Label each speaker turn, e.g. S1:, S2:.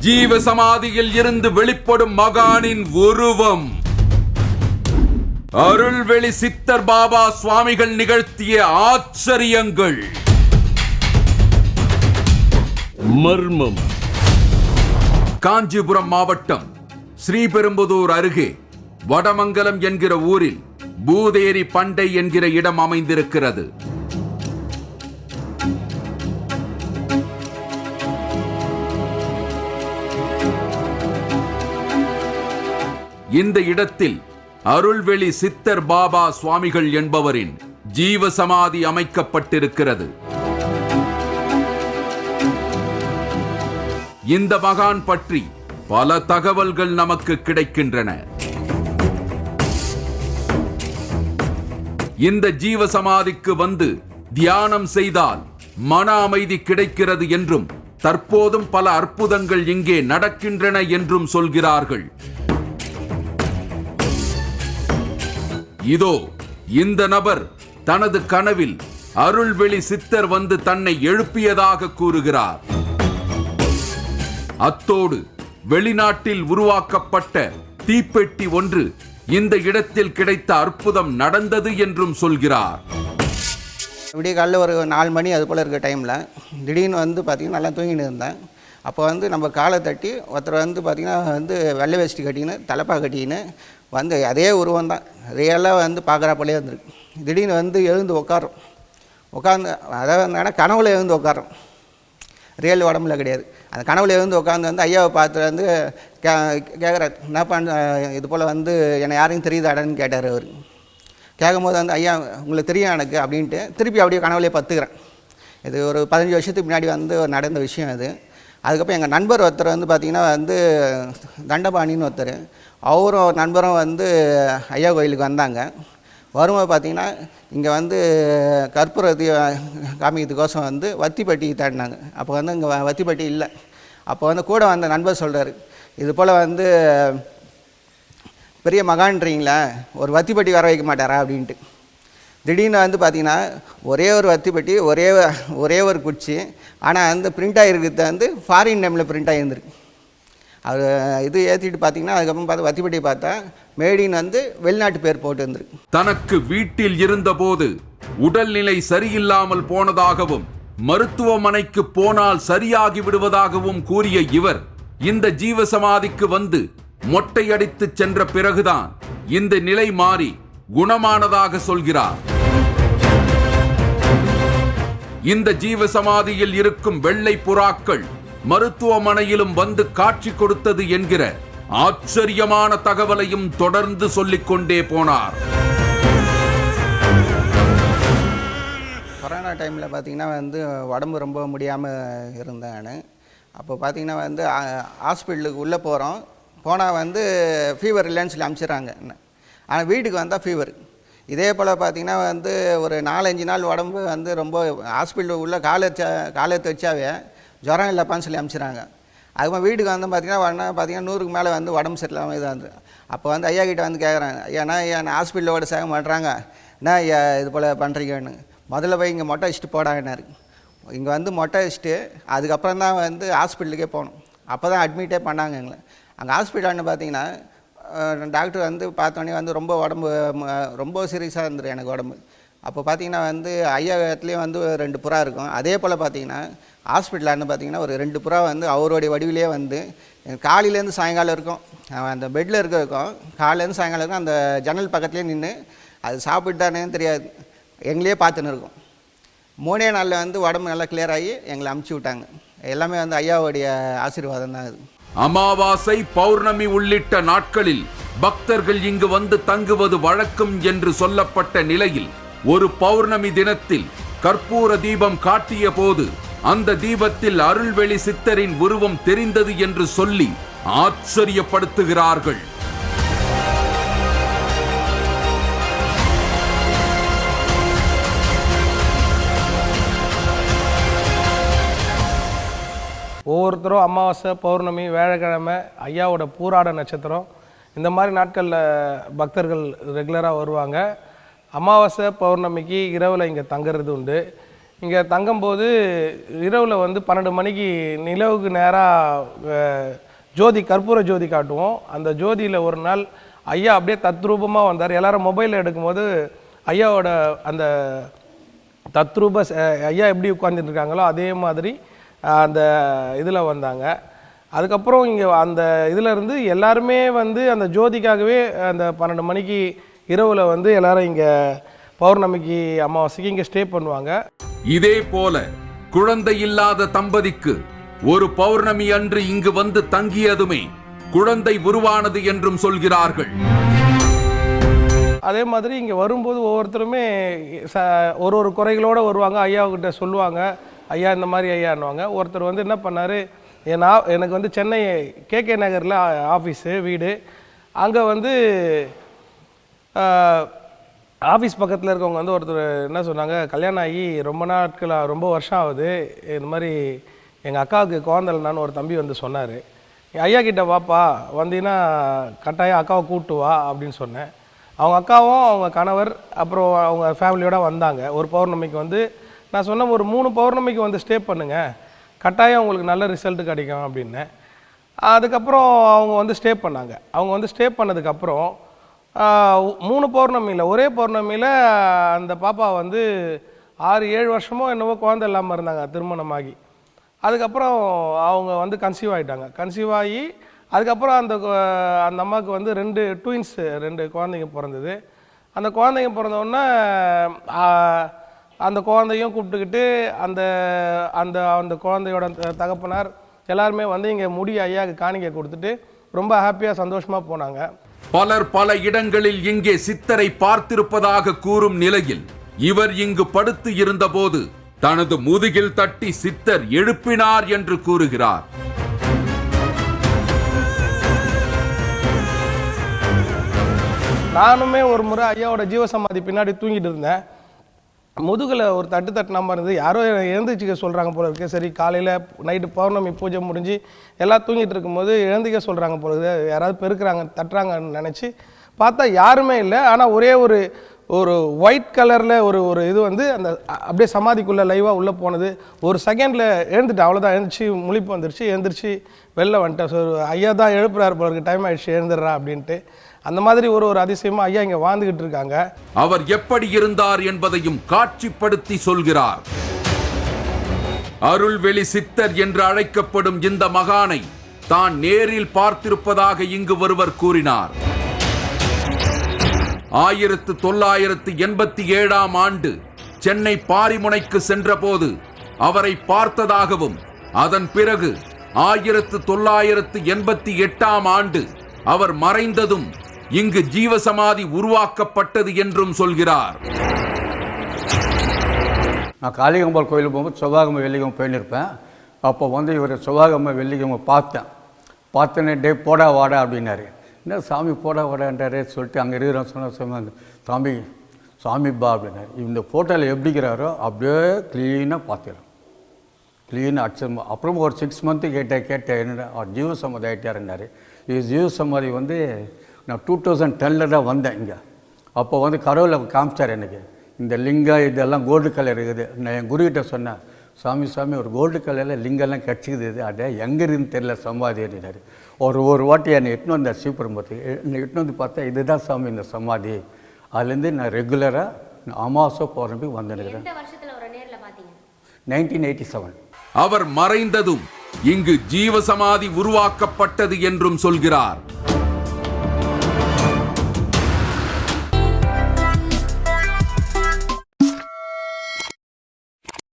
S1: ஜீவ சமாதியில் இருந்து வெளிப்படும் மகானின் உருவம். அருள்வெளி சித்தர் பாபா சுவாமிகள் நிகழ்த்திய ஆச்சரியங்கள்.
S2: மர்மம்.
S1: காஞ்சிபுரம் மாவட்டம் ஸ்ரீபெரும்புதூர் அருகே வடமங்கலம் என்கிற ஊரில் பூதேரி பண்டை என்கிற இடம் அமைந்திருக்கிறது. இந்த இடத்தில் அருள்வெளி சித்தர் பாபா சுவாமிகள் என்பவரின் ஜீவ சமாதி அமைக்கப்பட்டிருக்கிறது. இந்த மகான் பற்றி பல தகவல்கள் நமக்கு கிடைக்கின்றன. இந்த ஜீவ சமாதிக்கு வந்து தியானம் செய்தால் மன அமைதி கிடைக்கிறது என்றும் தற்போதும் பல அற்புதங்கள் இங்கே நடக்கின்றன என்றும் சொல்கிறார்கள். இதோ இந்த நபர் தனது கனவில் அருள்வெளி சித்தர் வந்து தன்னை எழுப்பியதாக கூறுகிறார். அத்தோடு வெளிநாட்டில் உருவாக்கப்பட்ட தீப்பெட்டி ஒன்று இந்த இடத்தில் கிடைத்த அற்புதம் நடந்தது என்றும் சொல்கிறார்.
S3: விடிய காலையில் ஒரு நாலு மணி அது போல் இருக்க டைமில் திடீர்னு வந்து பார்த்தீங்கன்னா நல்லா தூங்கின்னு இருந்தேன். அப்போ வந்து நம்ம காலை தட்டி ஒருத்தர் வந்து பார்த்திங்கன்னா வந்து வெள்ளை வேஷ்டி கட்டின்னு தலைப்பா கட்டின்னு வந்து அதே உருவம் தான். ரியலாக வந்து பார்க்குறாப்பிலே வந்துருக்கு. திடீர்னு வந்து எழுந்து உட்காரும் உட்காந்து அதாவது ஆனால் கனவுல எழுந்து உட்காரும் ரியல் உடம்புல கிடையாது. அந்த கனவுல எழுந்து உட்காந்து வந்து ஐயாவை பார்த்து வந்து கே கேட்குறாரு என்ன பண்ண இது போல் வந்து என்னை யாரையும் தெரியுதாடான்னு கேட்டார் அவர். கேட்கும்போது வந்து ஐயா உங்களுக்கு தெரியும் எனக்கு அப்படின்ட்டு திருப்பி அப்படியே கனவுலேயே பத்துக்கிறேன். இது ஒரு பதினஞ்சு வருஷத்துக்கு முன்னாடி வந்து ஒரு நடந்த விஷயம் அது. அதுக்கப்புறம் எங்கள் நண்பர் ஒருத்தர் வந்து பார்த்திங்கன்னா வந்து தண்டபாணின்னு ஒருத்தர். அவரும் நண்பரும் வந்து ஐயா கோயிலுக்கு வந்தாங்க. வரும்போது பார்த்திங்கன்னா இங்கே வந்து கற்பூர காமிக்கிறதுக்கோசம் வந்து வத்திப்பட்டி தேடினாங்க. அப்போ வந்து இங்கே வத்திப்பட்டி இல்லை. அப்போ வந்து கூட வந்த நண்பர் சொல்கிறார் இது போல் வந்து பெரிய மகான்றீங்களா ஒரு வத்திப்பட்டி வர வைக்க மாட்டாரா அப்படின்ட்டு. திடீர்னு வந்து பார்த்திங்கன்னா ஒரே ஒரு வத்திப்பட்டி ஒரே ஒரே ஒரு குச்சி ஆனால் வந்து பிரிண்ட் ஆகிருக்கிறது வந்து ஃபாரின் நேமில் பிரிண்ட் ஆகியிருந்திருக்கு அது இது ஏற்றிட்டு பார்த்தீங்கன்னா அதுக்கப்புறம் பார்த்து வத்திப்பட்டி பார்த்தா மேடின்னு வந்து வெளிநாட்டு பேர் போட்டு இருந்திருக்கு
S1: தனக்கு வீட்டில் இருந்தபோது உடல்நிலை சரியில்லாமல் போனதாகவும் மருத்துவமனைக்கு போனால் சரியாகி விடுவதாகவும் கூறிய இவர் இந்த ஜீவ சமாதிக்கு வந்து மொட்டையடித்து சென்ற பிறகுதான் இந்த நிலை மாறி குணமானதாக சொல்கிறார். இந்த ஜீவ சமாதியில் இருக்கும் வெள்ளை புறாக்கள் மருத்துவமனையிலும் வந்து காட்சி கொடுத்தது என்கிற ஆச்சரியமான தகவலையும் தொடர்ந்து சொல்லிக் கொண்டே போனார்.
S3: கொரோனா டைமில் பார்த்தீங்கன்னா வந்து உடம்பு ரொம்ப முடியாமல் இருந்தேன் நான். அப்போ பார்த்தீங்கன்னா வந்து ஹாஸ்பிட்டலுக்கு உள்ளே போகிறோம் போனால் வந்து ஃபீவர் இல்லைன்னு சொல்லி அனுப்பிச்சிடுறாங்க ஆனால் வீட்டுக்கு வந்தால் ஃபீவர் இதே போல் பார்த்திங்கன்னா வந்து ஒரு நாலஞ்சு நாள் உடம்பு வந்து ரொம்ப ஹாஸ்பிட்டல் உள்ள காலை வச்சா காலை எடுத்து வச்சாவே ஜுரம் இல்லைப்பான்னு சொல்லி அனுப்பிச்சிடுறாங்க அதுக்கப்புறம் வீட்டுக்கு வந்து பார்த்தீங்கன்னா உடனே பார்த்தீங்கன்னா நூறுக்கு மேலே வந்து உடம்பு சரியில்லாமல் இதாக இருந்து அப்போ வந்து ஐயா கிட்டே வந்து கேட்குறாங்க ஏன்னா என்ன ஹாஸ்பிட்டலோட சேக மாட்டுறாங்க. என்ன ஐயா இது போல் பண்ணுறீங்கன்னு முதல்ல போய் இங்கே மொட்டை வச்சுட்டு போடாங்கன்னாரு இங்கே வந்து மொட்டை வச்சுட்டு அதுக்கப்புறம் தான் வந்து ஹாஸ்பிட்டலுக்கே போகணும். அப்போ தான் அட்மிட்டே பண்ணாங்க எங்களை. அங்கே ஹாஸ்பிட்டல்னு பார்த்தீங்கன்னா டாக்டர் வந்து பார்த்தோன்னே வந்து ரொம்ப உடம்பு ரொம்ப சீரியஸாக இருந்துரு எனக்கு உடம்பு. அப்போ பார்த்தீங்கன்னா வந்து ஐயா இடத்துலையும் வந்து ரெண்டு புறா இருக்கும். அதே போல் பார்த்தீங்கன்னா ஹாஸ்பிட்டலான்னு பார்த்தீங்கன்னா ஒரு ரெண்டு புறா வந்து அவருடைய வடிவிலே வந்து காலையிலேருந்து சாயங்காலம் இருக்கும். அந்த பெட்டில் இருக்க இருக்கும். காலையிலேருந்து சாயங்காலம் இருக்கும் அந்த ஜன்னல் பக்கத்துலேயே நின்று அது சாப்பிட்டானேன்னு தெரியாது. எங்களையே பார்த்துன்னு இருக்கும். மூணே நாளில் வந்து உடம்பு நல்லா கிளியர் ஆகி எங்களை அமுச்சு விட்டாங்க. எல்லாமே வந்து ஐயாவுடைய ஆசீர்வாதம் தான் அது.
S1: அமாவாசை பௌர்ணமி உள்ளிட்ட நாட்களில் பக்தர்கள் இங்கு வந்து தங்குவது வழக்கம் என்று சொல்லப்பட்ட நிலையில் ஒரு பௌர்ணமி தினத்தில் கற்பூர தீபம் காட்டிய போது அந்த தீபத்தில் அருள்வெளி சித்தரின் உருவம் தெரிந்தது என்று சொல்லி ஆச்சரியப்படுத்துகிறார்கள்.
S4: ஒவ்வொருத்தரும் அமாவாசை பௌர்ணமி வேழக்கிழமை ஐயாவோட பூராட நட்சத்திரம். இந்த மாதிரி நாட்களில் பக்தர்கள் ரெகுலராக வருவாங்க. அமாவாசை பௌர்ணமிக்கு இரவில் இங்கே தங்குறது உண்டு. இங்கே தங்கும்போது இரவில் வந்து பன்னெண்டு மணிக்கு நிலவுக்கு நேராக ஜோதி கற்பூர ஜோதி காட்டுவோம். அந்த ஜோதியில் ஒரு நாள் ஐயா அப்படியே தத்ரூபமாக வந்தார். எல்லாரும் மொபைலில் எடுக்கும்போது ஐயாவோட அந்த தத்ரூப ஐயா எப்படி உட்காந்துட்டு இருக்காங்களோ அதே மாதிரி அந்த இதில் வந்தாங்க. அதுக்கப்புறம் இங்கே அந்த இதில் இருந்து எல்லாருமே வந்து அந்த ஜோதிக்காகவே அந்த பன்னெண்டு மணிக்கு இரவில் வந்து எல்லாரும் இங்கே பௌர்ணமிக்கு அமாவாசைக்கு இங்கே ஸ்டே பண்ணுவாங்க.
S1: இதே போல குழந்தை இல்லாத தம்பதிக்கு ஒரு பௌர்ணமி அன்று இங்கு வந்து தங்கியதுமே குழந்தை உருவானது என்றும் சொல்கிறார்கள்.
S4: அதே மாதிரி இங்கே வரும்போது ஒவ்வொருத்தருமே ச ஒரு ஒரு குறைகளோடு வருவாங்க. ஐயாவுக்கிட்ட சொல்லுவாங்க. ஐயா இந்த மாதிரி ஐயான்னுவாங்க. ஒருத்தர் வந்து என்ன பண்ணார் என் ஆ- எனக்கு வந்து சென்னை கேகே நகரில் ஆஃபீஸு வீடு. அங்கே வந்து ஆஃபீஸ் பக்கத்தில் இருக்கவங்க வந்து ஒருத்தர் என்ன சொன்னாங்க கல்யாணம் ஆகி ரொம்ப நாட்கள் ரொம்ப வருஷம் ஆகுது. இந்த மாதிரி எங்கள் அக்காவுக்கு குழந்தைலனான்னு ஒரு தம்பி வந்து சொன்னார். ஐயா கிட்ட வாப்பா வந்தீங்கன்னா கட்டாயம் அக்காவை கூப்பிட்டு வா அப்படின்னு சொன்னேன். அவங்க அக்காவும் அவங்க கணவர் அப்புறம் அவங்க ஃபேமிலியோடு வந்தாங்க. ஒரு பௌர்ணமிக்கு வந்து நான் சொன்னேன் ஒரு மூணு பௌர்ணமிக்கு வந்து ஸ்டே பண்ணுங்கள் கட்டாயம் உங்களுக்கு நல்ல ரிசல்ட் கிடைக்கும் அப்படின்னேன் அதுக்கப்புறம் அவங்க வந்து ஸ்டே பண்ணாங்க. அவங்க வந்து ஸ்டே பண்ணதுக்கப்புறம் மூணு பௌர்ணமியில் ஒரே பௌர்ணமியில் அந்த பாப்பா வந்து ஆறு ஏழு வருஷமோ என்னவோ குழந்தை இல்லாமல் இருந்தாங்க திருமணமாகி. அதுக்கப்புறம் அவங்க வந்து கன்சீவ் ஆகிட்டாங்க கன்சீவ் ஆகி அதுக்கப்புறம் அந்த அந்த அம்மாவுக்கு வந்து ரெண்டு ட்வின்ஸு ரெண்டு குழந்தைங்க பிறந்தது. அந்த குழந்தைங்க பிறந்தோடனே அந்த குழந்தையும் கூப்பிட்டுக்கிட்டு அந்த அந்த அந்த குழந்தையோட தகப்பனார் எல்லாருமே வந்து இங்கே முடி ஐயாவுக்கு காணிக்கை கொடுத்துட்டு ரொம்ப ஹாப்பியாக சந்தோஷமாக போனாங்க.
S1: பலர் பல இடங்களில் இங்கே சித்தரை பார்த்திருப்பதாக கூறும் நிலையில் இவர் இங்கு படுத்து இருந்தபோது தனது முதுகில் தட்டி சித்தர் எழுப்பினார் என்று கூறுகிறார்.
S4: நானுமே ஒரு முறை ஐயாவோட ஜீவசமாதி பின்னாடி தூங்கிட்டு இருந்தேன். முதுகில் ஒரு தட்டு தட்டுன மாதிரி இருந்தது. யாரோ எழுந்திரிச்சிக்க சொல்கிறாங்க போல இருக்கு. சரி காலையில் நைட்டு பௌர்ணமி பூஜை முடிஞ்சு எல்லாம் தூங்கிட்டு இருக்கும்போது எழுந்திக்க சொல்கிறாங்க போல இருக்குது. யாராவது பெருக்கிறாங்க தட்டுறாங்கன்னு நினச்சி பார்த்தா யாருமே இல்லை. ஆனால் ஒரே ஒரு ஒரு ஒயிட் கலரில் ஒரு ஒரு இது வந்து அந்த அப்படியே சமாதிக்குள்ளே லைவாக உள்ளே போனது. ஒரு செகண்டில் எழுந்துட்டேன். அவ்வளோதான் எழுந்துச்சு முழிப்பு வந்துருச்சு. எழுந்திரிச்சு வெளில வந்துட்டேன். ஸோ ஐயா தான் எழுப்புறாரு போல இருக்கு. டைம் ஆகிடுச்சு எழுந்துடுறா அப்படின்ட்டு. அந்த மாதிரி ஒரு ஒரு அதிசயமா ஐயா இங்கே வாழ்ந்துகிட்டு இருக்காங்க.
S1: அவர் எப்படி இருந்தார் என்பதையும் காட்சிப்படுத்தி சொல்கிறார். அருள்வெளி சித்தர் என்று அழைக்கப்படும் இந்த மகானை தான் நேரில் பார்த்திருப்பதாக இங்கு ஒருவர் கூறினார். ஆயிரத்து தொள்ளாயிரத்து எண்பத்தி ஏழாம் ஆண்டு சென்னை பாரிமுனைக்கு சென்றபோது அவரை பார்த்ததாகவும் அதன் பிறகு ஆயிரத்து தொள்ளாயிரத்து எண்பத்தி எட்டாம் ஆண்டு அவர் மறைந்ததும் இங்கு ஜீவசமாதி உருவாக்கப்பட்டது என்றும் சொல்கிறார்.
S5: நான் காளிகம்பாள் கோயிலுக்கு போகும்போது செவ்வாய்க்கிழமை வெள்ளிக்கிழமை போயிருப்பேன் அப்போ வந்து இவர் செவ்வாய்க்கிழமை வெள்ளிக்கிழமை பார்த்தேன். பார்த்தேன்னே டே போடா வாடா அப்படின்னாரு. என்ன சாமி போடா வாடான்றாரு சொல்லிட்டு அங்கே இருக்கிறோம் சொன்ன சொன்னாங்க சாமி சாமி பா அப்படின்னாரு. இந்த ஃபோட்டோவில் எப்படிக்கிறாரோ அப்படியே க்ளீனாக பார்த்துக்கிறோம். க்ளீனாக அடிச்சு அப்புறம் ஒரு சிக்ஸ் மந்த்து கேட்டேன் கேட்டேன் என்னடா அவர் ஜீவ சமாதி ஆகிட்டாருன்னாரு இது ஜீவ சமாதி வந்து நான் டூ தௌசண்ட் டெனில் தான் வந்தேன் இங்கே. அப்போ வந்து கடவுளை காமிச்சார் எனக்கு. இந்த லிங்கம் இதெல்லாம் கோல்டு கலர் இருக்குது. நான் என் குருக்கிட்ட சொன்னேன் சாமி சாமி ஒரு கோல்டு கலரில் லிங்கம்லாம் கிடச்சிக்குது இது அடே எங்கே இருக்குன்னு தெரியல சமாதி அப்படின்னாரு. ஒரு ஒரு வாட்டி என்னை எட்டுன்னு வந்தார் ஸ்ரீபெரும்பத்துக்கு என்னை எட்டுன்னு வந்து பார்த்தா இதுதான் சாமி இந்த சமாதி. அதுலேருந்து நான் ரெகுலராக அமாவாசை பௌர்ணமி வந்துருக்கிறேன்.
S6: எந்த வருஷத்துல ஒரு நேர்ல பாத்தீங்க
S5: நைன்டீன் எயிட்டி செவன்
S1: அவர் மறைந்ததும் இங்கு ஜீவசமாதி உருவாக்கப்பட்டது என்றும் சொல்கிறார்.